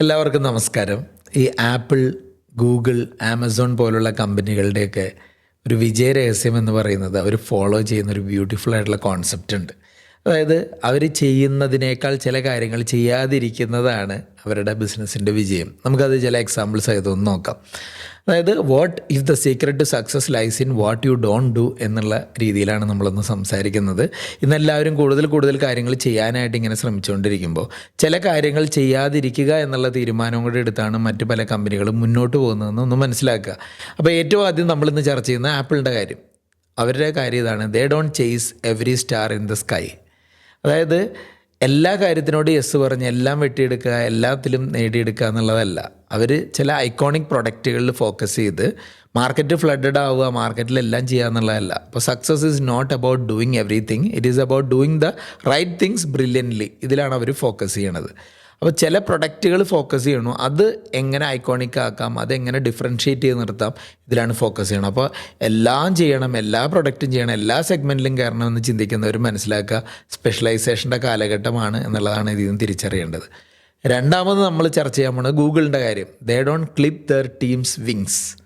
എല്ലാവർക്കും നമസ്കാരം. ഈ ആപ്പിൾ ഗൂഗിൾ ആമസോൺ പോലുള്ള കമ്പനികളുടെയൊക്കെ ഒരു വിജയ രഹസ്യം എന്ന് പറയുന്നത് അവർ ഫോളോ ചെയ്യുന്ന ഒരു ബ്യൂട്ടിഫുൾ ആയിട്ടുള്ള കോൺസെപ്റ്റ് ഉണ്ട്. അതായത് അവർ ചെയ്യുന്നതിനേക്കാൾ ചില കാര്യങ്ങൾ ചെയ്യാതിരിക്കുന്നതാണ് അവരുടെ ബിസിനസ്സിന്റെ വിജയം. നമുക്കത് ചില എക്സാമ്പിൾസ് ആയതൊന്ന് നോക്കാം. അതായത് what if the secret to success lies in what you don't do എന്നുള്ള രീതിയിലാണ് നമ്മളൊന്ന് സംസാരിക്കുന്നത്. ഇന്ന് എല്ലാവരും കൂടുതൽ കൂടുതൽ കാര്യങ്ങൾ ചെയ്യാനായിട്ട് ഇങ്ങനെ ശ്രമിച്ചുകൊണ്ടിരിക്കുമ്പോൾ ചില കാര്യങ്ങൾ ചെയ്യാതിരിക്കുക എന്നുള്ള തീരുമാനം കൂടെ എടുത്താണ് മറ്റ് പല കമ്പനികളും മുന്നോട്ട് പോകുന്നതെന്ന് ഒന്ന് മനസ്സിലാക്കുക. അപ്പോൾ ഏറ്റവും ആദ്യം നമ്മളിന്ന് ചർച്ച ചെയ്യുന്ന ആപ്പിളിന്റെ കാര്യം. അവരുടെ കാര്യം ഇതാണ്. They don't chase every star in the sky അതായത് എല്ലാ കാര്യത്തിനോട് യെസ് പറഞ്ഞ് എല്ലാം വെട്ടിയെടുക്കുക എല്ലാത്തിലും നേടിയെടുക്കുക എന്നുള്ളതല്ല. അവർ ചില ഐക്കോണിക് പ്രൊഡക്റ്റുകളിൽ ഫോക്കസ് ചെയ്ത് മാർക്കറ്റ് ഫ്ലഡഡ് ആവുക മാർക്കറ്റിൽ എല്ലാം ചെയ്യുക എന്നുള്ളതല്ല. അപ്പോൾ success is not about doing everything it is about doing the right things brilliantly ഇതിലാണ് അവർ ഫോക്കസ് ചെയ്യണത്. അപ്പോൾ ചില പ്രൊഡക്റ്റുകൾ ഫോക്കസ് ചെയ്യണം. അത് എങ്ങനെ ഐക്കോണിക് ആക്കാം അത് എങ്ങനെ ഡിഫറൻഷ്യേറ്റ് ചെയ്ത് നിർത്താം ഇതിലാണ് ഫോക്കസ് ചെയ്യണം അപ്പോൾ എല്ലാം ചെയ്യണം എല്ലാ പ്രൊഡക്റ്റും ചെയ്യണം എല്ലാ സെഗ്മെന്റിലും കയറണമെന്ന് ചിന്തിക്കുന്നവർ മനസ്സിലാക്കുക. സ്പെഷ്യലൈസേഷന്റെ കാലഘട്ടമാണ് എന്നുള്ളതാണ് ഇതിൽ നിന്ന് തിരിച്ചറിയേണ്ടത്. രണ്ടാമത് നമ്മൾ ചർച്ച ചെയ്യാൻ പോകുന്നത് ഗൂഗിളിന്റെ കാര്യം. They don't clip their teams wings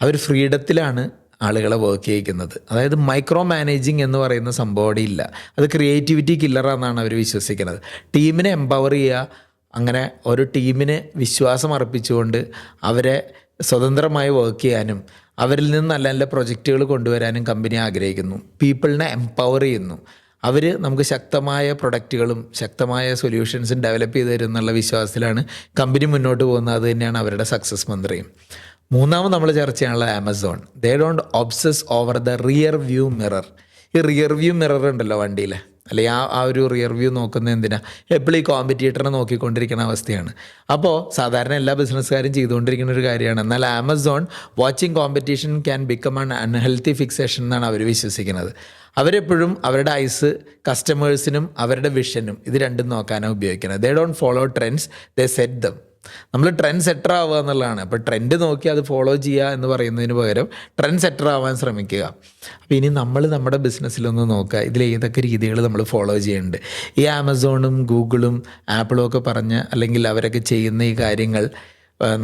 അവർ ഫ്രീഡത്തിലാണ് ആളുകളെ വർക്ക് ചെയ്യിക്കുന്നത്. അതായത് മൈക്രോ മാനേജിങ് എന്ന് പറയുന്ന സംഭവം അവിടെ ഇല്ല. അത് ക്രിയേറ്റിവിറ്റി കില്ലറാണെന്നാണ് അവർ വിശ്വസിക്കുന്നത്. ടീമിനെ എംപവർ ചെയ്യുക അങ്ങനെ ഒരു ടീമിന് വിശ്വാസം അർപ്പിച്ചുകൊണ്ട് അവരെ സ്വതന്ത്രമായി വർക്ക് ചെയ്യാനും അവരിൽ നിന്ന് നല്ല നല്ല പ്രൊജക്റ്റുകൾ കൊണ്ടുവരാനും കമ്പനി ആഗ്രഹിക്കുന്നു. പീപ്പിളിനെ എംപവർ ചെയ്യുന്നു. അവർ നമുക്ക് ശക്തമായ പ്രൊഡക്റ്റുകളും ശക്തമായ സൊല്യൂഷൻസും ഡെവലപ്പ് ചെയ്ത് തരും എന്നുള്ള വിശ്വാസത്തിലാണ് കമ്പനി മുന്നോട്ട് പോകുന്നത്. അത് തന്നെയാണ് അവരുടെ സക്സസ് മന്ത്രിയും. മൂന്നാമത് നമ്മൾ ചർച്ച ചെയ്യാനുള്ള Amazon they don't obsess over the rear view mirror ഈ റിയർ വ്യൂ മിറർ ഉണ്ടല്ലോ വണ്ടിയിൽ അല്ലെങ്കിൽ ആ ആ ഒരു റിയർ വ്യൂ എന്തിനാ? എപ്പോഴും ഈ കോമ്പറ്റീറ്ററിനെ നോക്കിക്കൊണ്ടിരിക്കുന്ന അവസ്ഥയാണ്. അപ്പോൾ സാധാരണ എല്ലാ ബിസിനസ്സുകാരും ചെയ്തുകൊണ്ടിരിക്കുന്ന ഒരു കാര്യമാണ്. എന്നാൽ Amazon watching competition can become an unhealthy fixation എന്നാണ് അവർ വിശ്വസിക്കുന്നത്. അവരെപ്പോഴും അവരുടെ ഐസ് കസ്റ്റമേഴ്സിനും അവരുടെ വിഷനും ഇത് രണ്ടും നോക്കാനാണ് ഉപയോഗിക്കുന്നത്. They don't follow trends they set them നമ്മൾ ട്രെൻഡ് സെറ്റർ ആവുക എന്നുള്ളതാണ്. അപ്പോൾ ട്രെൻഡ് നോക്കി അത് ഫോളോ ചെയ്യുക എന്ന് പറയുന്നതിന് പകരം ട്രെൻഡ് സെറ്റർ ആവാൻ ശ്രമിക്കുക. അപ്പോൾ ഇനി നമ്മൾ നമ്മുടെ ബിസിനസ്സിലൊന്ന് നോക്കുക. ഇതിൽ ഏതൊക്കെ രീതികൾ നമ്മൾ ഫോളോ ചെയ്യുന്നുണ്ട്. ഈ ആമസോണും ഗൂഗിളും ആപ്പിളും ഒക്കെ പറഞ്ഞ് അല്ലെങ്കിൽ അവരൊക്കെ ചെയ്യുന്ന ഈ കാര്യങ്ങൾ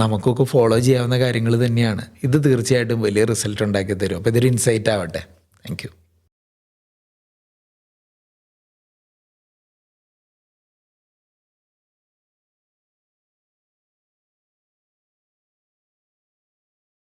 നമുക്കൊക്കെ ഫോളോ ചെയ്യാവുന്ന കാര്യങ്ങൾ തന്നെയാണ്. ഇത് തീർച്ചയായിട്ടും വലിയ റിസൾട്ട് ഉണ്ടാക്കി തരും. അപ്പോൾ ഇതൊരു ഇൻസൈറ്റ് ആവട്ടെ. താങ്ക്